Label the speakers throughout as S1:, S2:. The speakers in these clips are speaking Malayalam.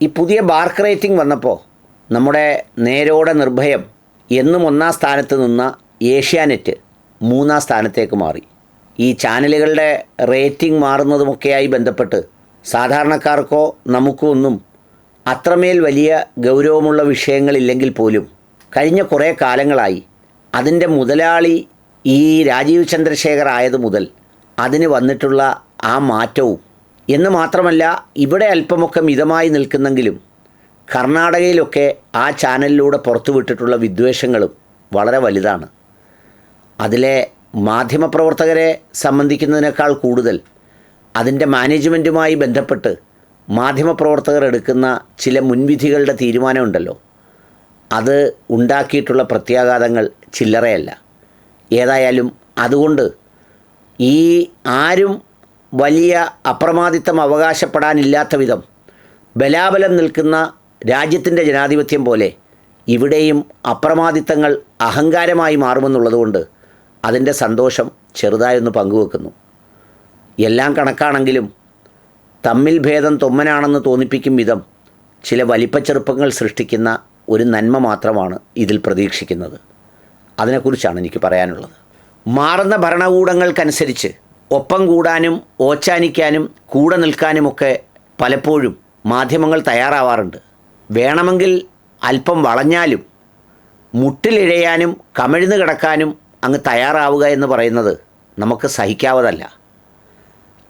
S1: ഈ പുതിയ ബാർക്ക് റേറ്റിംഗ് വന്നപ്പോൾ നമ്മുടെ നേരോടെ നിർഭയം എന്നും ഒന്നാം സ്ഥാനത്ത് നിന്ന ഏഷ്യാനെറ്റ് മൂന്നാം സ്ഥാനത്തേക്ക് മാറി. ഈ ചാനലുകളുടെ റേറ്റിംഗ് മാറുന്നതുമൊക്കെയായി ബന്ധപ്പെട്ട് സാധാരണക്കാർക്കോ നമുക്കോ ഒന്നും അത്രമേൽ വലിയ ഗൗരവമുള്ള വിഷയങ്ങളില്ലെങ്കിൽ പോലും കഴിഞ്ഞ കുറേ കാലങ്ങളായി അതിന്റെ മുതലാളി ഈ രാജീവ് ചന്ദ്രശേഖർ ആയത് മുതൽ അതിന് വന്നിട്ടുള്ള ആ മാറ്റവും എന്ന് മാത്രമല്ല ഇവിടെ അല്പമൊക്കെ മിതമായി നിൽക്കുന്നെങ്കിലും കർണാടകയിലൊക്കെ ആ ചാനലിലൂടെ പുറത്തുവിട്ടിട്ടുള്ള വിദ്വേഷങ്ങളും വളരെ വലുതാണ്. അതിലെ മാധ്യമപ്രവർത്തകരെ സംബന്ധിക്കുന്നതിനേക്കാൾ കൂടുതൽ അതിന്റെ മാനേജ്മെന്റുമായി ബന്ധപ്പെട്ട് മാധ്യമപ്രവർത്തകർ എടുക്കുന്ന ചില മുൻവിധികളുടെ തീരുമാനമുണ്ടല്ലോ. അത് ഉണ്ടാക്കിയിട്ടുള്ള പ്രത്യാഘാതങ്ങൾ ചില്ലറയല്ല. ഏതായാലും അതുകൊണ്ട് ഈ ആരും വലിയ അപ്രമാദിത്വം അവകാശപ്പെടാനില്ലാത്ത വിധം ബലാബലം നിൽക്കുന്ന രാജ്യത്തിന്റെ ജനാധിപത്യം പോലെ ഇവിടെയും അപ്രമാദിത്തങ്ങൾ അഹങ്കാരമായി മാറുമെന്നുള്ളതുകൊണ്ട് അതിന്റെ സന്തോഷം ചെറുതായൊന്ന് പങ്കുവെക്കുന്നു. എല്ലാം കണക്കാണെങ്കിലും തമ്മിൽ ഭേദം തൊമ്മനാണെന്ന് തോന്നിപ്പിക്കും വിധം ചില വലിപ്പച്ചെറുപ്പങ്ങൾ സൃഷ്ടിക്കുന്ന ഒരു നന്മ മാത്രമാണ് ഇതിൽ പ്രതീക്ഷിക്കുന്നത്. അതിനെക്കുറിച്ചാണ് എനിക്ക് പറയാനുള്ളത്. മാറുന്ന ഭരണകൂടങ്ങൾക്കനുസരിച്ച് ഒപ്പം കൂടാനും ഓച്ചാനിക്കാനും കൂടെ നിൽക്കാനുമൊക്കെ പലപ്പോഴും മാധ്യമങ്ങൾ തയ്യാറാവാറുണ്ട്. വേണമെങ്കിൽ അല്പം വളഞ്ഞാലും മുട്ടിലിഴയാനും കമിഴ്ന്നു കിടക്കാനും അങ്ങ് തയ്യാറാവുക എന്ന് പറയുന്നത് നമുക്ക് സഹിക്കാവതല്ല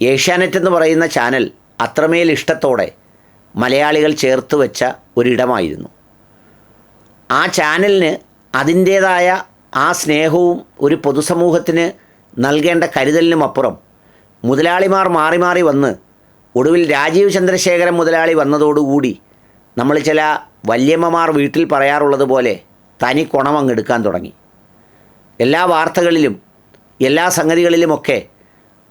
S1: ഏഷ്യാനെറ്റ് എന്ന് പറയുന്ന ചാനൽ അത്രമേൽ ഇഷ്ടത്തോടെ മലയാളികൾ ചേർത്ത് വെച്ച ഒരിടമായിരുന്നു. ആ ചാനലിന് അതിന്റേതായ ആ സ്നേഹവും ഒരു പൊതുസമൂഹത്തിന് നൽകേണ്ട കരുതലിനും അപ്പുറം മുതലാളിമാർ മാറി മാറി വന്ന് ഒടുവിൽ രാജീവ് ചന്ദ്രശേഖരൻ മുതലാളി വന്നതോടുകൂടി നമ്മൾ ചില വല്യമ്മമാർ വീട്ടിൽ പറയാറുള്ളത് പോലെ തനി കുണം അങ്ങ് എടുക്കാൻ തുടങ്ങി. എല്ലാ വാർത്തകളിലും എല്ലാ സംഗതികളിലുമൊക്കെ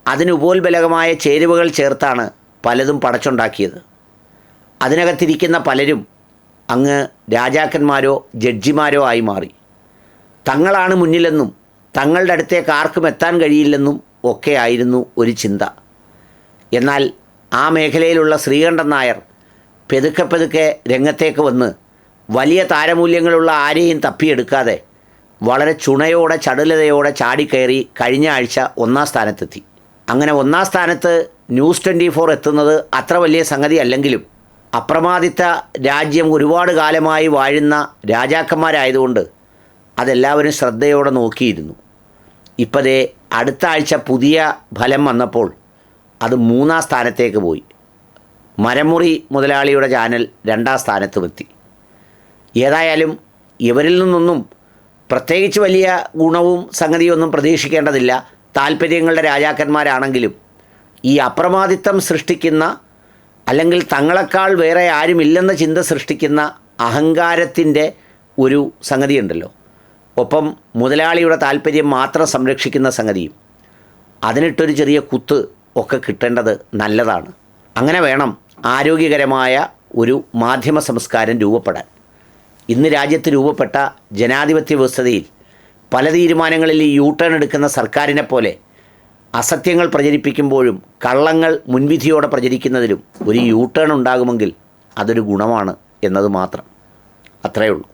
S1: അതിനുപോൽബലകമായ ചേരുവകൾ ചേർത്താണ് പലതും പടച്ചുണ്ടാക്കിയത്. അതിനകത്തിരിക്കുന്ന പലരും അങ്ങ് രാജാക്കന്മാരോ ജഡ്ജിമാരോ ആയി മാറി. തങ്ങളാണ് മുന്നിലെന്നും തങ്ങളുടെ അടുത്തേക്ക് ആർക്കും എത്താൻ കഴിയില്ലെന്നും ഒക്കെ ആയിരുന്നു ഒരു ചിന്ത. എന്നാൽ ആ മേഖലയിലുള്ള ശ്രീകണ്ഠൻ നായർ പെതുക്കെ പെതുക്കെ രംഗത്തേക്ക് വന്ന് വലിയ താരമൂല്യങ്ങളുള്ള ആരെയും തപ്പിയെടുക്കാതെ വളരെ ചുണയോടെ ചടുലതയോടെ ചാടിക്കയറി കഴിഞ്ഞ ആഴ്ച ഒന്നാം സ്ഥാനത്തെത്തി. അങ്ങനെ ഒന്നാം സ്ഥാനത്ത് ന്യൂസ് ട്വന്റി ഫോർ എത്തുന്നത് അത്ര വലിയ സംഗതി അല്ലെങ്കിലും അപ്രമാദിത്ത രാജ്യം ഒരുപാട് കാലമായി വാഴുന്ന രാജാക്കന്മാരായതുകൊണ്ട് അതെല്ലാവരും ശ്രദ്ധയോടെ നോക്കിയിരുന്നു. ഇപ്പതേ അടുത്ത ആഴ്ച പുതിയ ഫലം വന്നപ്പോൾ അത് മൂന്നാം സ്ഥാനത്തേക്ക് പോയി. മരമുറി മുതലാളിയുടെ ചാനൽ രണ്ടാം സ്ഥാനത്തുമെത്തി. ഏതായാലും ഇവരിൽ നിന്നൊന്നും പ്രത്യേകിച്ച് വലിയ ഗുണവും സംഗതിയൊന്നും പ്രതീക്ഷിക്കേണ്ടതില്ല. താല്പര്യങ്ങളുടെ രാജാക്കന്മാരാണെങ്കിലും ഈ അപ്രമാദിത്വം സൃഷ്ടിക്കുന്ന അല്ലെങ്കിൽ തങ്ങളെക്കാൾ വേറെ ആരുമില്ലെന്ന ചിന്ത സൃഷ്ടിക്കുന്ന അഹങ്കാരത്തിന്റെ ഒരു സംഗതിയുണ്ടല്ലോ. ഒപ്പം മുതലാളിയുടെ താല്പര്യം മാത്രം സംരക്ഷിക്കുന്ന സംഗതിയും അതിനിട്ടൊരു ചെറിയ കുത്ത് ഒക്കെ കിട്ടേണ്ടത് നല്ലതാണ്. അങ്ങനെ വേണം ആരോഗ്യകരമായ ഒരു മാധ്യമ സംസ്കാരം രൂപപ്പെടാൻ. ഇന്ന് രാജ്യത്ത് രൂപപ്പെട്ട ജനാധിപത്യ വ്യവസ്ഥതയിൽ പല തീരുമാനങ്ങളിൽ ഈ യൂ ടേൺ എടുക്കുന്ന സർക്കാരിനെ പോലെ അസത്യങ്ങൾ പ്രചരിപ്പിക്കുമ്പോഴും കള്ളങ്ങൾ മുൻവിധിയോടെ പ്രചരിക്കുന്നതിലും ഒരു യൂ ടേൺ ഉണ്ടാകുമെങ്കിൽ അതൊരു ഗുണമാണ് എന്നത് മാത്രം അത്രയേ ഉള്ളൂ.